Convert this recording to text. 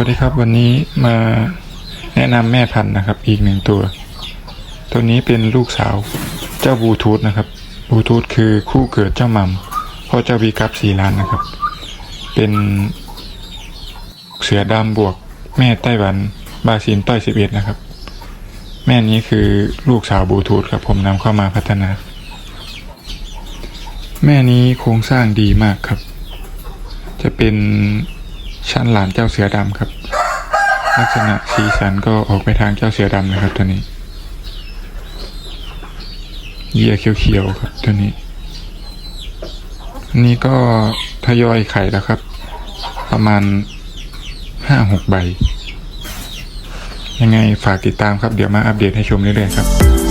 วัสดีครับวันนี้มาแนะนำแม่พันธุ์นะครับ อีกหนึ่งตัว ตัวนี้เป็นลูกสาวเจ้าบลูทูธนะครับบลูทูธคือคู่เกิดเจ้ามัมพ่อเจ้าวีกับสีล้านนะครับ เป็นเสือดำบวก แม่ไต้หวันบาซินต้อยสิบเอ็ดนะครับ แม่นี้คือลูกสาวบลูทูธครับผมนำเข้ามาพัฒนา แม่นี้โครงสร้างดีมากครับ จะเป็น ชั้นหลานเจ้าเสือดำครับ ลักษณะสีสันก็ออกไปทางเจ้าเสือดำนะครับตัวนี้เหยี่ยเขียวๆครับตัวนี้นนี้ก็ทยอยไข่แล้วครับ ประมาณห้าหกใบ ยังไงฝากติดตามครับ เดี๋ยวมาอัปเดตให้ชมเรื่อยๆครับ